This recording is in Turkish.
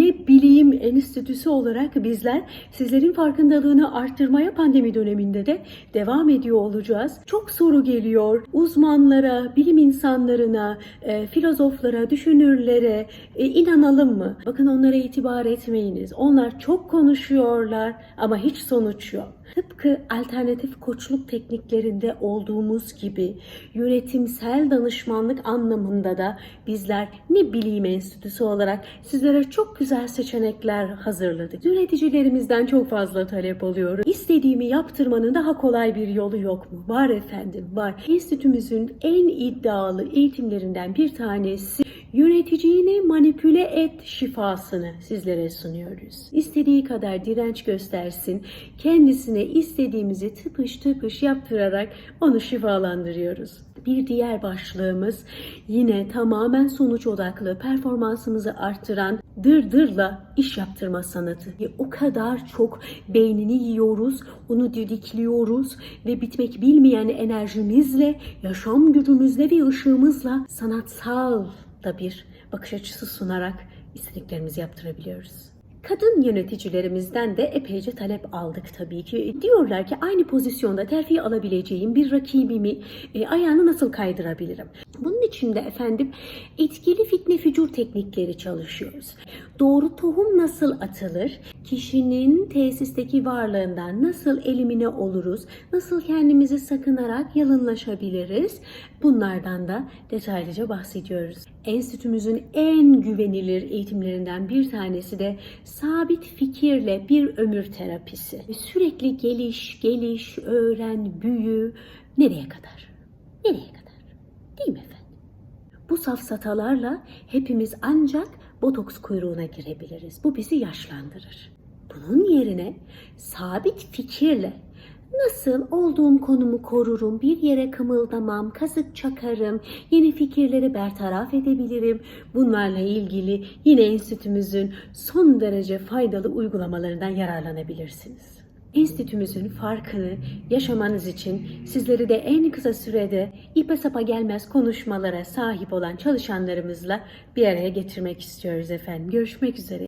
Ne Bileyim Enstitüsü olarak bizler sizlerin farkındalığını arttırmaya pandemi döneminde de devam ediyor olacağız. Çok soru geliyor uzmanlara, bilim insanlarına, e, filozoflara, düşünürlere e, inanalım mı? Bakın onlara itibar etmeyiniz. Onlar çok konuşuyorlar ama hiç sonuç yok. Tıpkı alternatif koçluk tekniklerinde olduğumuz gibi yönetimsel danışmanlık anlamında da bizler ne bileyim enstitüsü olarak sizlere çok güzel seçenekler hazırladık. Yöneticilerimizden çok fazla talep alıyoruz. İstediğimi yaptırmanın daha kolay bir yolu yok mu? Var efendim, var. Enstitümüzün en iddialı eğitimlerinden bir tanesi Yöneticiyi manipüle et şifasını sizlere sunuyoruz. İstediği kadar direnç göstersin, kendisine istediğimizi tıpış tıpış yaptırarak onu şifalandırıyoruz. Bir diğer başlığımız yine tamamen sonuç odaklı, performansımızı arttıran dırdırla iş yaptırma sanatı. O kadar çok beynini yiyoruz, onu didikliyoruz ve bitmek bilmeyen enerjimizle, yaşam gücümüzle ve ışığımızla sanatsal da bir bakış açısı sunarak istediklerimizi yaptırabiliyoruz. Kadın yöneticilerimizden de epeyce talep aldık tabii ki. Diyorlar ki aynı pozisyonda terfi alabileceğim bir rakibimi e, ayağını nasıl kaydırabilirim? Bunun için de efendim etkili fitne fücur teknikleri çalışıyoruz. Doğru tohum nasıl atılır? Kişinin tesisteki varlığından nasıl elimine oluruz? Nasıl kendimizi sakınarak yalınlaşabiliriz? Bunlardan da detaylıca bahsediyoruz. Enstitümüzün en güvenilir eğitimlerinden bir tanesi de sabit fikirle bir ömür terapisi. Sürekli geliş, geliş, öğren, büyü. Nereye kadar? Nereye kadar? Bu safsatalarla hepimiz ancak botoks kuyruğuna girebiliriz. Bu bizi yaşlandırır. Bunun yerine sabit fikirle nasıl olduğum konumu korurum, bir yere kımıldamam, kazık çakarım, yeni fikirleri bertaraf edebilirim. Bunlarla ilgili yine enstitümüzün son derece faydalı uygulamalarından yararlanabilirsiniz. Enstitümüzün farkını yaşamanız için sizleri de en kısa sürede ipe sapa gelmez konuşmalara sahip olan çalışanlarımızla bir araya getirmek istiyoruz efendim. Görüşmek üzere.